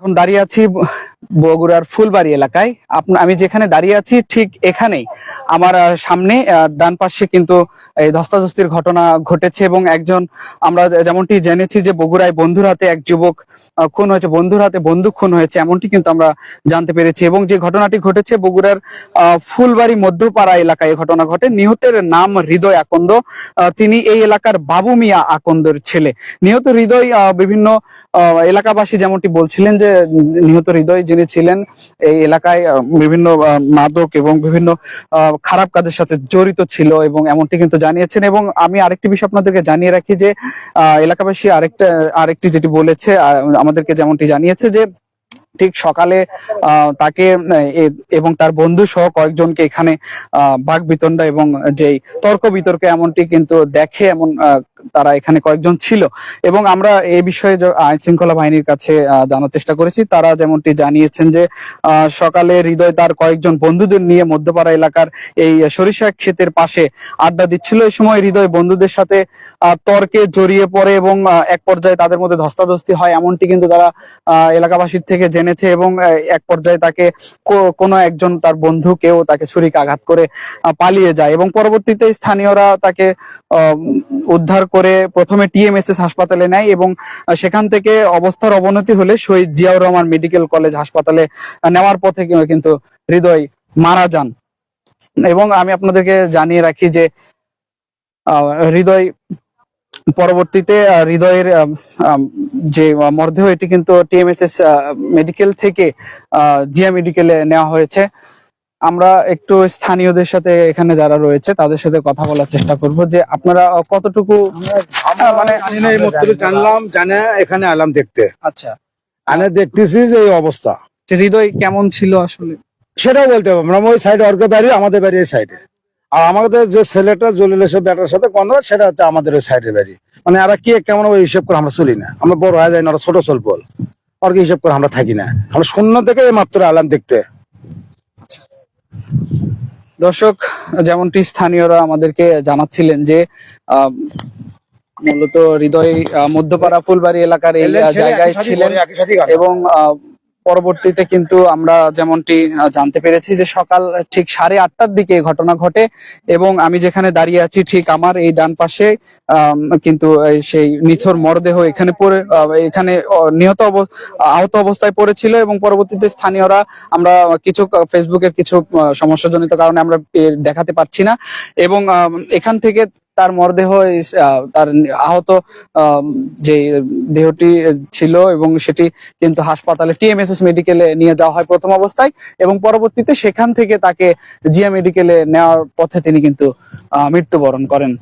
এখন দাঁড়িয়ে আছি বগুড়ার ফুলবাড়ি এলাকায়। আমি যেখানে দাঁড়িয়ে আছি ঠিক এখানেই। আমার সামনে ডান পাশে কিন্তু এই ধস্তাধস্তির ঘটনা ঘটেছে এবং একজন আমরা যেমনটি জেনেছি যে বগুড়ায় বন্ধুর হাতে এক যুবক খুন হয়েছে, বন্ধুর হাতে বন্দুক খুন হয়েছে, এমনটি কিন্তু আমরা জানতে পেরেছি এবং যে ঘটনাটি ঘটেছে বগুড়ার ফুলবাড়ি মধ্যপাড়া এলাকায় ঘটনা ঘটে। নিহতের নাম হৃদয় আকন্দ তিনি এই এলাকার বাবু মিয়া আকন্দর ছেলে। নিহত হৃদয় বিভিন্ন এলাকাবাসী যেমনটি বলছিলেন যে নিহত হৃদয় যিনি ছিলেন এই এলাকায় বিভিন্ন মাদক এবং বিভিন্ন খারাপ কাজের সাথে জড়িত ছিল এবং এমনটি কিন্তু জানিয়েছেন। এবং আমি আরেকটি বিষয় আপনাদেরকে জানিয়ে রাখি যে এলাকাবাসী আরেকটা আরেকটি যেটি বলেছে আমাদেরকে যেমনটি জানিয়েছে যে ঠিক সকালে তাকে এবং তার বন্ধু সহ কয়েকজনকে এখানে আহ, বাক বিতণ্ডা এবং যেই তর্ক বিতর্কে এমনটি কিন্তু দেখে এমন তারা এখানে কয়েকজন ছিল। এবং আমরা এই বিষয়ে আইন শৃঙ্খলা বাহিনীর কাছে জানার চেষ্টা করেছি। তারা যেমনটি জানিয়েছেন যে সকালে হৃদয় তার কয়েকজন বন্ধুদের নিয়ে মধ্যপাড়া এলাকার এই সরিষা ক্ষেতের পাশে আড্ডা দিচ্ছিল। এই সময় হৃদয় বন্ধুদের সাথে তর্কে জড়িয়ে পড়ে এবং এক পর্যায়ে তাদের মধ্যে ধস্তাধস্তি হয় এমনটি কিন্তু তারা এলাকাবাসীর থেকে জেনেছে এবং এক পর্যায়ে তাকে কোনো একজন তার বন্ধু কেউ তাকে ছুরিকে আঘাত করে পালিয়ে যায় এবং পরবর্তীতে স্থানীয়রা তাকে উদ্ধার করে প্রথমে টিএমএসএস হাসপাতালে নেয় এবং সেখান থেকে অবস্থার অবনতি হলে শহীদ জিয়াউর রহমান মেডিকেল কলেজ হাসপাতালে নেওয়ার পথে কিন্তু হৃদয় মারা যান। এবং আমি আপনাদেরকে জানিয়ে রাখি যে হৃদয় পরবর্তীতে হৃদয়ের যে মরদেহ, এটি কিন্তু টিএমএসএস মেডিকেল থেকে জিয়া মেডিকেলে নেওয়া হয়েছে। আমরা একটু স্থানীয়দের সাথে এখানে যারা রয়েছে তাদের সাথে কথা বলার চেষ্টা করব যে আপনারা কতটুকু মানে জানলাম জানে এখানে আলাম দেখতে। আচ্ছা। আনে দেখতেছি যে এই অবস্থা। হৃদয় কেমন ছিল আসলে? সেটাও বলতে পারব না। আমরা ওই সাইডে অর্ঘ বাড়ি আমাদের বাড়ি এই সাইডে আর আমাদের যে ছেলেটা জলিল এসে ব্যাটার সাথে কন্দ সেটা হচ্ছে আমাদের ওই সাইডের বাড়ি। মানে আর কে কেমন ওই হিসাব করে আমরা চলি না। আমরা বড় হয়ে যাই না ওরা ছোট চলব আর কি হিসাব করে আমরা থাকি না। আমরা শূন্য থেকে এই মাত্র আলাম দেখতে। দর্শক যেমনটি স্থানীয়রা আমাদেরকে জানাচ্ছিলেন যে আহ, মূলত হৃদয় মধ্যপাড়া ফুলবাড়ি এলাকার এই জায়গায় ছিলেন এবং আহ, পরবর্তীতে কিন্তু আমরা যেমনটি জানতে পেরেছি যে সকাল ঠিক সাড়ে আটটার দিকে ঘটনা ঘটে এবং আমি যেখানে দাঁড়িয়ে আছি ঠিক আমার এই ডান পাশে কিন্তু সেই নিথর মরদেহ এখানে পড়ে এখানে নিহত আহত অবস্থায় পড়েছিল এবং পরবর্তীতে স্থানীয়রা আমরা কিছু ফেসবুকের কিছু সমস্যাজনিত কারণে আমরা দেখাতে পারছি না এবং এখান থেকে তার মরদেহ তার আহত যে দেহটি ছিল এবং সেটি কিন্তু হাসপাতালে টিএমএসএস মেডিকেলে নিয়ে যাওয়া হয় প্রথম অবস্থায় এবং পরবর্তীতে সেখান থেকে তাকে জিয়া মেডিকেলে নেওয়ার পথে তিনি কিন্তু মৃত্যুবরণ করেন।